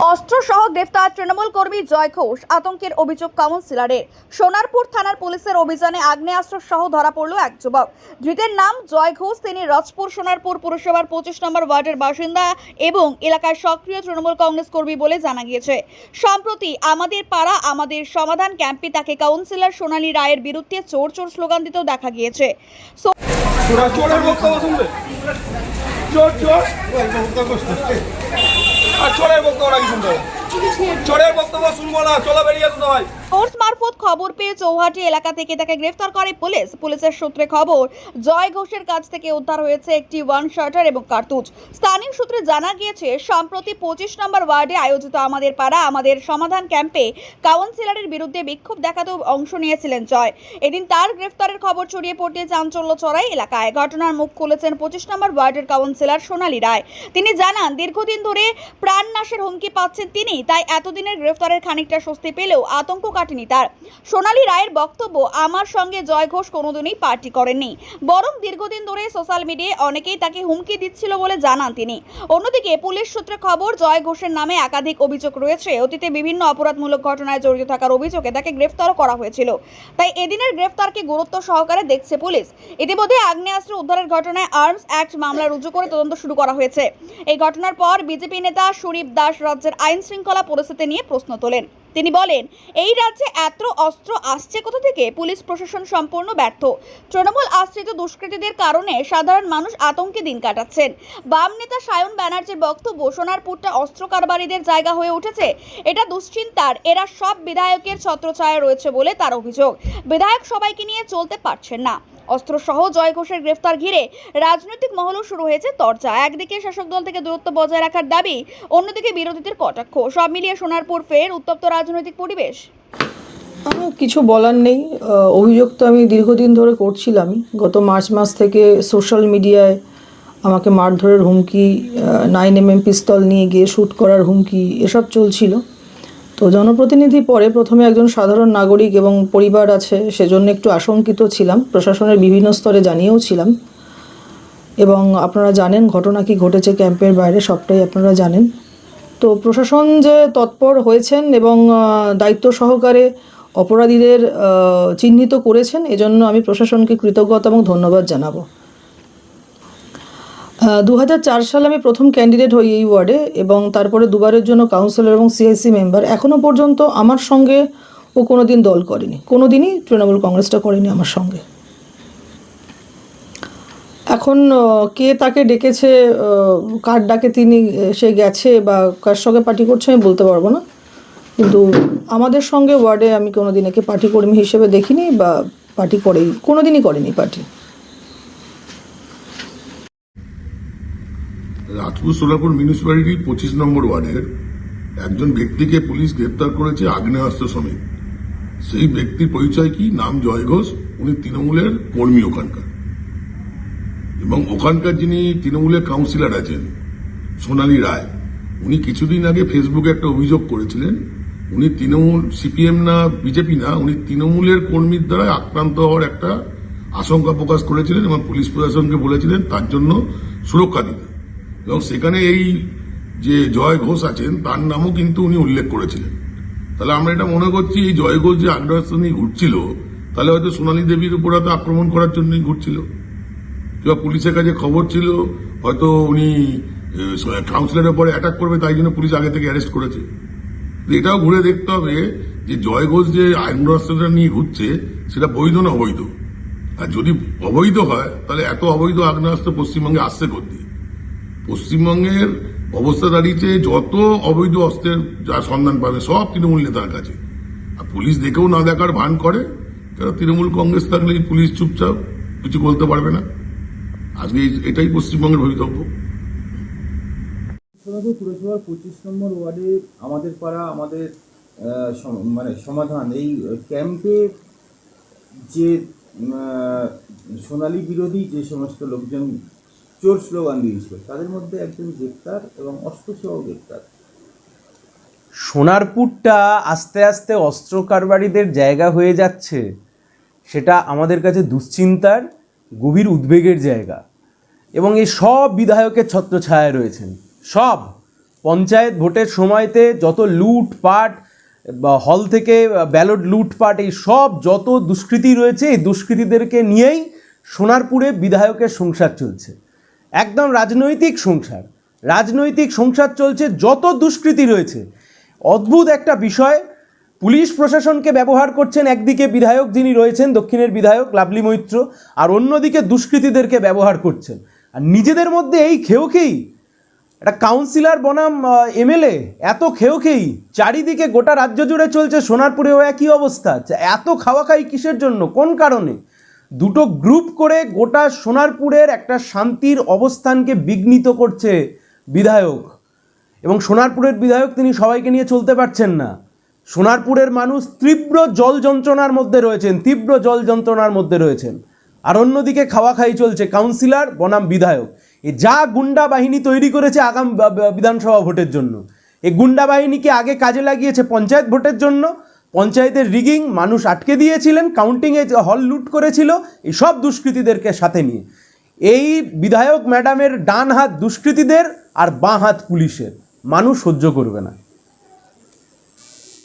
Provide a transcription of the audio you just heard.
অস্ত্র সহ গ্রেফতার তৃণমূল কর্মী জয় ঘোষ আতঙ্কের অভিযোগ কাউন্সিলরের। সোনারপুর থানার পুলিশের অভিযানে আগ্নেয়াস্ত্র সহ ধরা পড়ল এক যুবক। ধৃতের নাম জয় ঘোষ, তিনি রাজপুর সোনারপুর পুরসভার পঁচিশ নম্বর ওয়ার্ডের বাসিন্দা এবং এলাকায় সক্রিয় তৃণমূল কংগ্রেস কর্মী বলে জানা গিয়েছে। সম্প্রতি আমাদের পাড়া, আমাদের সমাধান ক্যাম্পে তাকে কাউন্সিলর সোনালী রায়ের বিরুদ্ধে চোর চোর স্লোগান দিতেও দেখা গিয়েছে। চোরা চোর আর চোরের বক্তব্য নাকি শুনতে চোরের বক্তব্য শুনব না, চলো বেরিয়ে আসতে হয়। সোর্স মারফত খবর পেয়ে চৌহাটি এলাকা থেকে তাকে গ্রেফতার করে পুলিশ। পুলিশের সূত্রে খবর, জয় ঘোষের কাছ থেকে উদ্ধার হয়েছে একটি ওয়ান শার্টার এবং কার্তুজ। স্থানীয় সূত্রে জানা গিয়েছে, সম্প্রতি পঁচিশ নম্বর ওয়ার্ডে আয়োজিত আমাদের পাড়া, আমাদের সমাধান ক্যাম্পে কাউন্সিলরের বিরুদ্ধে বিক্ষোভ দেখাতেও অংশ নিয়েছিলেন জয়। এদিন তার গ্রেফতারের খবর ছড়িয়ে পড়তে চাঞ্চল্য চড়াই এলাকায়। ঘটনার মুখ খুলেছেন পঁচিশ নম্বর ওয়ার্ডের কাউন্সিলর সোনালী রায়। তিনি জানান, দীর্ঘদিন ধরে প্রাণনাশের হুমকি পাচ্ছেন তিনি, তাই এতদিনের গ্রেফতারের খানিকটা স্বস্তি পেলেও আতঙ্ক কাটেনি তার। সোনালী রায়ের বক্তব্য, আমার সঙ্গে জয় ঘোষ কোনোদিনই পার্টি করেননি। বরং দীর্ঘদিন ধরে সোশ্যাল মিডিয়ায় অনেকেই তাকে হুমকি দিচ্ছিল বলে জানান তিনি। অন্যদিকে পুলিশ সূত্রে খবর, জয় ঘোষের নামে একাধিক অভিযোগ রয়েছে। অতীতে বিভিন্ন অপরাধমূলক ঘটনায় জড়িত থাকার অভিযোগে তাকে গ্রেফতারও করা হয়েছিল। তাই এদিনের গ্রেফতারকে গুরুত্ব সহকারে দেখছে পুলিশ। ইতিমধ্যে আগ্নেয়াস্ত্র উদ্ধারের ঘটনায় আর্মস অ্যাক্ট মামলা রুজু করে তদন্ত শুরু করা হয়েছে। এই ঘটনার পর বিজেপি নেতা সুরীপ দাস রাজ্যের আইন শৃঙ্খলা পরিস্থিতি নিয়ে প্রশ্ন তোলেন। তিনি বলেন, এই রাজ্যে এত অস্ত্র আসছে কোথা থেকে? পুলিশ প্রশাসন সম্পূর্ণ ব্যর্থ। তৃণমূল আশ্রিত দুষ্কৃতীদের কারণে সাধারণ মানুষ আতঙ্কে দিন কাটাচ্ছেন। বাম নেতা সায়ন ব্যানার্জির বক্তব্য সোনারপুরটা অস্ত্র কারবারিদের জায়গা হয়ে উঠেছে। এটা দুশ্চিন্তার। এরা সব বিধায়কের ছত্রছায়া রয়েছে বলে তার অভিযোগ। বিধায়ক সবাইকে নিয়ে চলতে পারছেন না। অস্ত্রসহ জয় ঘোষের গ্রেফতার ঘিরে রাজনৈতিক মহলও শুরু হয়েছে চর্চা একদিকে শাসক দল থেকে দূরত্ব বজায় রাখার দাবি, অন্যদিকে বিরোধীদের কটাক্ষ। সব মিলিয়ে সোনারপুর ফের উত্তপ্ত রাজনৈতিক পরিবেশ। কিছু বলার নেই। অভিযোগ তো আমি দীর্ঘদিন ধরে করছিলাম। গত মার্চ মাস থেকে সোশ্যাল মিডিয়ায় আমাকে মারধরের হুমকি নাইন এম এম পিস্তল নিয়ে গিয়ে শ্যুট করার হুমকি, এসব চলছিল। তো জনপ্রতিনিধি পরে প্রথমে একজন সাধারণ নাগরিক এবং পরিবার আছে, সেজন্য একটু আশঙ্কিত ছিলাম। প্রশাসনের বিভিন্ন স্তরে জানিয়েও ছিলাম। এবং আপনারা জানেন ঘটনা কি ঘটেছে ক্যাম্পের বাইরে, সবটাই আপনারা জানেন। তো প্রশাসন যে তৎপর হয়েছেন এবং দায়িত্ব সহকারে অপরাধীদের চিহ্নিত করেছেন, এজন্য আমি প্রশাসনকে কৃতজ্ঞতা এবং ধন্যবাদ জানাব। দু হাজার সালে আমি প্রথম ক্যান্ডিডেট হই এই ওয়ার্ডে এবং তারপরে দুবারের জন্য কাউন্সিলর এবং সিআইসি মেম্বার এখনও পর্যন্ত আমার সঙ্গে ও কোনো দিন দল করেনি। কোনো দিনই তৃণমূল কংগ্রেসটা করেনি আমার সঙ্গে। এখন কে তাকে ডেকেছে কার ডাকে তিনি সে গেছে বা কার সঙ্গে পার্টি করছে আমি বলতে পারব না। কিন্তু আমাদের সঙ্গে ওয়ার্ডে আমি কোনো দিন একে পার্টি কর্মী হিসেবে দেখিনি বা পার্টি করেই কোনো দিনই করেনি পার্টি রাজপুর সোলাপুর মিউনিসিপ্যালিটির পঁচিশ নম্বর ওয়ার্ডের একজন ব্যক্তিকে পুলিশ গ্রেপ্তার করেছে আগ্নেয়াস্ত্র সমেত। সেই ব্যক্তির পরিচয় কি? নাম জয় ঘোষ, উনি তৃণমূলের কর্মী ওখানকার। এবং ওখানকার যিনি তৃণমূলের কাউন্সিলর আছেন, সোনালী রায়, উনি কিছুদিন আগে ফেসবুকে একটা অভিযোগ করেছিলেন, উনি তৃণমূল সিপিএম না বিজেপি না, উনি তৃণমূলের কর্মীর দ্বারা আক্রান্ত হওয়ার একটা আশঙ্কা প্রকাশ করেছিলেন এবং পুলিশ প্রশাসনকে বলেছিলেন তার জন্য সুরক্ষা দিতে। এবং সেখানে এই যে জয় ঘোষ আছেন, তার নামও কিন্তু উনি উল্লেখ করেছিলেন। তাহলে আমরা এটা মনে করছি, এই জয় ঘোষ যে আগ্রাসন নিয়ে ঘুরছিল, তাহলে হয়তো সোনালী দেবীর উপর হয়তো আক্রমণ করার জন্যই ঘুরছিল। কিংবা পুলিশের কাছে খবর ছিল, হয়তো উনি কাউন্সিলরের পরে অ্যাটাক করবে, তাই জন্য পুলিশ আগে থেকে অ্যারেস্ট করেছে। এটাও ঘুরে দেখতে হবে যে জয় ঘোষ যে আগ্নেয়াস্ত্রটা নিয়ে ঘুরছে, সেটা বৈধ না অবৈধ? আর যদি অবৈধ হয়, তাহলে এত অবৈধ আগ্নেয়াস্ত্র পশ্চিমবঙ্গে আসছে করতে পশ্চিমবঙ্গের অবস্থা দাঁড়িয়েছে, যত অবৈধ অস্ত্রের যা সন্ধান পাবে, সব তৃণমূল নেতার কাছে। আর পুলিশ দেখেও না দেখার ভান করে কারণ তৃণমূল কংগ্রেস থাকলে পুলিশ চুপচাপ কিছু বলতে পারবে না? আজকে এটাই পশ্চিমবঙ্গের ভবিতব্য। পুরসভার পঁচিশ নম্বর ওয়ার্ডে আমাদের পাড়া, আমাদের মানে সমাধান। এই ক্যাম্পে যে সোনালী বিরোধী যে সমস্ত লোকজন চোর স্লোগান দিয়েছিল। তাদের মধ্যে একজন গ্রেপ্তার এবং অস্ত্রসহ গ্রেপ্তার। সোনারপুরটা আস্তে আস্তে অস্ত্র কারবারিদের জায়গা হয়ে যাচ্ছে। সেটা আমাদের কাছে দুশ্চিন্তার, গভীর উদ্বেগের জায়গা। এবং এই সব বিধায়কের ছত্রছায়ায় রয়েছেন। সব পঞ্চায়েত ভোটের সময়তে যত লুটপাট হল থেকে ব্যালট লুটপাট, এই সব যত দুষ্কৃতি রয়েছে, এই দুষ্কৃতীদেরকে নিয়েই সোনারপুরে বিধায়কের সংসার চলছে। একদম রাজনৈতিক সংসার। রাজনৈতিক সংসার চলছে, যত দুষ্কৃতি রয়েছে। অদ্ভুত একটা বিষয়, পুলিশ প্রশাসনকে ব্যবহার করছেন একদিকে বিধায়ক যিনি রয়েছেন, দক্ষিণের বিধায়ক লাভলি মৈত্র, আর অন্যদিকে দুষ্কৃতীদেরকে ব্যবহার করছেন। আর নিজেদের মধ্যে এই খেয়েই একটা কাউন্সিলর বনাম এমএলএ এত খেয়েই চারিদিকে গোটা রাজ্য জুড়ে চলছে সোনারপুরেও একই অবস্থা। এত খাওয়া খাই কিসের জন্য? কোন কারণে? দুটো গ্রুপ করে গোটা সোনারপুরের একটা শান্তির অবস্থানকে বিঘ্নিত করছে বিধায়ক। এবং সোনারপুরের বিধায়ক তিনি সবাইকে নিয়ে চলতে পারছেন না। সোনারপুরের মানুষ তীব্র জল যন্ত্রণার মধ্যে রয়েছেন, তীব্র জল যন্ত্রণার মধ্যে রয়েছেন। আর অন্যদিকে খাওয়া খাই চলছে, কাউন্সিলর বনাম বিধায়ক। এ যা গুন্ডা বাহিনী তৈরি করেছে আগাম বিধানসভা ভোটের জন্য। এই গুন্ডা বাহিনীকে আগে কাজে লাগিয়েছে পঞ্চায়েত ভোটের জন্য পঞ্চায়েতের রিগিং মানুষ আটকে দিয়েছিলেন কাউন্টিংয়ে হল লুট করেছিল, এই সব দুষ্কৃতীদেরকে সাথে নিয়ে। এই বিধায়ক ম্যাডামের ডান হাত দুষ্কৃতীদের আর বাঁ হাত পুলিশের। মানুষ সহ্য করবে না।